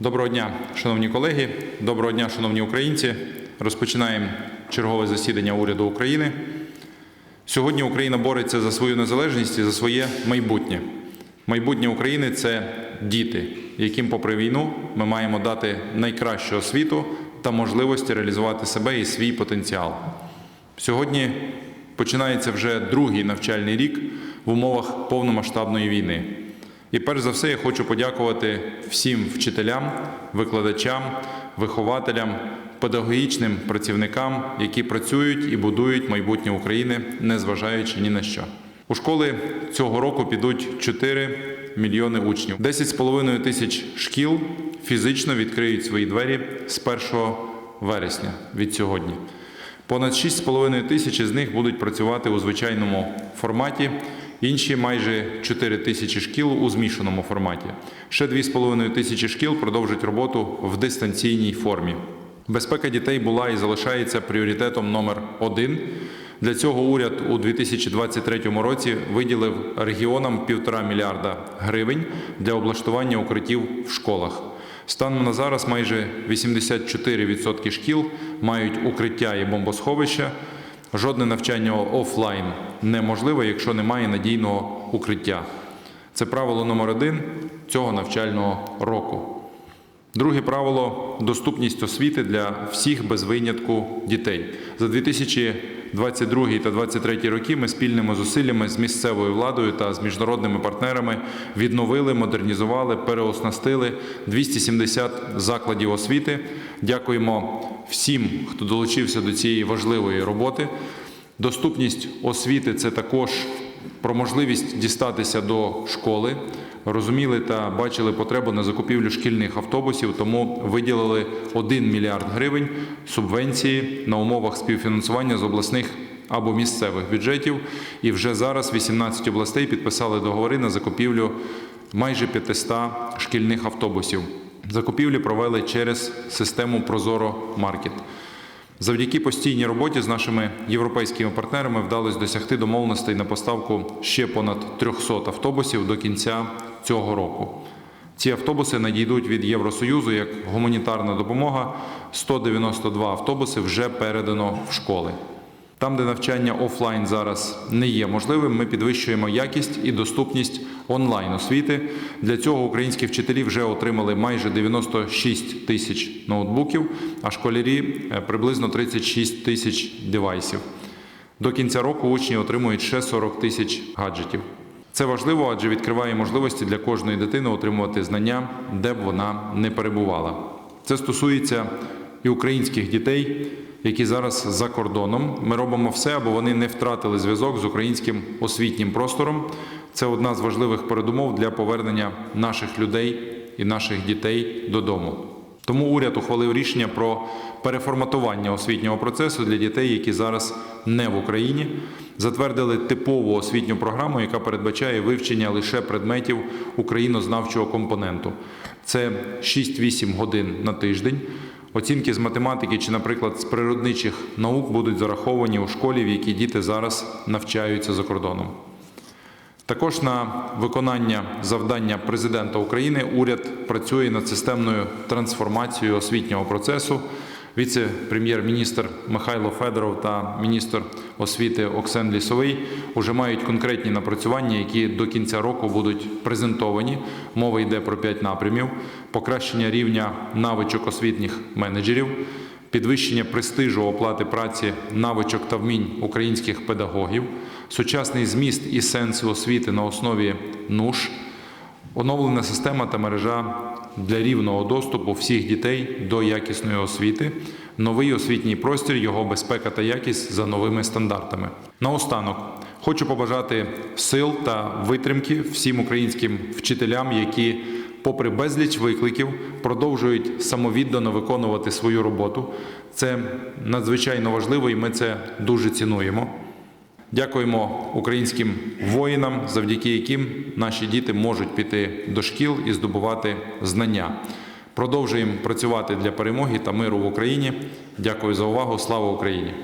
Доброго дня, шановні колеги, доброго дня, шановні українці. Розпочинаємо чергове засідання уряду України. Сьогодні Україна бореться за свою незалежність і за своє майбутнє. Майбутнє України це діти, яким, попри війну, ми маємо дати найкращу освіту та можливості реалізувати себе і свій потенціал. Сьогодні починається вже другий навчальний рік в умовах повномасштабної війни. І перш за все я хочу подякувати всім вчителям, викладачам, вихователям, педагогічним працівникам, які працюють і будують майбутнє України, незважаючи ні на що. У школи цього року підуть 4 мільйони учнів. 10,5 тисяч шкіл фізично відкриють свої двері з 1 вересня від сьогодні. Понад 6,5 тисячі з них будуть працювати у звичайному форматі, інші майже 4 тисячі шкіл у змішаному форматі. Ще 2,5 тисячі шкіл продовжать роботу в дистанційній формі. Безпека дітей була і залишається пріоритетом номер один. Для цього уряд у 2023 році виділив регіонам півтора мільярда гривень для облаштування укриттів в школах. Станом на зараз майже 84% шкіл мають укриття і бомбосховища. Жодне навчання офлайн неможливе, якщо немає надійного укриття. Це правило номер один цього навчального року. Друге правило доступність освіти для всіх без винятку дітей. За 2022 та 2023 роки ми спільними зусиллями з місцевою владою та з міжнародними партнерами відновили, модернізували, переоснастили 270 закладів освіти. Дякуємо всім, хто долучився до цієї важливої роботи. Доступність освіти це також про можливість дістатися до школи. Розуміли та бачили потребу на закупівлю шкільних автобусів, тому виділили 1 мільярд гривень субвенції на умовах співфінансування з обласних або місцевих бюджетів. І вже зараз 18 областей підписали договори на закупівлю майже 500 шкільних автобусів. Закупівлі провели через систему Прозоро Маркет. Завдяки постійній роботі з нашими європейськими партнерами вдалося досягти домовленостей на поставку ще понад 300 автобусів до кінця цього року. Ці автобуси надійдуть від Євросоюзу як гуманітарна допомога. 192 автобуси вже передано в школи. Там, де навчання офлайн зараз не є можливим, ми підвищуємо якість і доступність онлайн освіти. Для цього українські вчителі вже отримали майже 96 тисяч ноутбуків, а школярі е, приблизно 36 тисяч девайсів. До кінця року учні отримують ще 40 тисяч гаджетів. Це важливо, адже відкриває можливості для кожної дитини отримувати знання, де б вона не перебувала. Це стосується і українських дітей, які зараз за кордоном. Ми робимо все, аби вони не втратили зв'язок з українським освітнім простором. Це одна з важливих передумов для повернення наших людей і наших дітей додому. Тому уряд ухвалив рішення про переформатування освітнього процесу для дітей, які зараз не в Україні. Затвердили типову освітню програму, яка передбачає вивчення лише предметів українознавчого компоненту. Це 6-8 годин на тиждень. Оцінки з математики чи, наприклад, з природничих наук будуть зараховані у школі, в якій діти зараз навчаються за кордоном. Також на виконання завдання президента України уряд працює над системною трансформацією освітнього процесу. Віце-прем'єр-міністр Михайло Федоров та міністр освіти Оксен Лісовий вже мають конкретні напрацювання, які до кінця року будуть презентовані. Мова йде про п'ять напрямів: покращення рівня навичок освітніх менеджерів, підвищення престижу оплати праці, навичок та вмінь українських педагогів, сучасний зміст і сенси освіти на основі НУШ, оновлена система та мережа для рівного доступу всіх дітей до якісної освіти, новий освітній простір, його безпека та якість за новими стандартами. Наостанок хочу побажати сил та витримки всім українським вчителям, які, попри безліч викликів, продовжують самовіддано виконувати свою роботу. Це надзвичайно важливо, і ми це дуже цінуємо. Дякуємо українським воїнам, завдяки яким наші діти можуть піти до шкіл і здобувати знання. Продовжуємо працювати для перемоги та миру в Україні. Дякую за увагу. Слава Україні!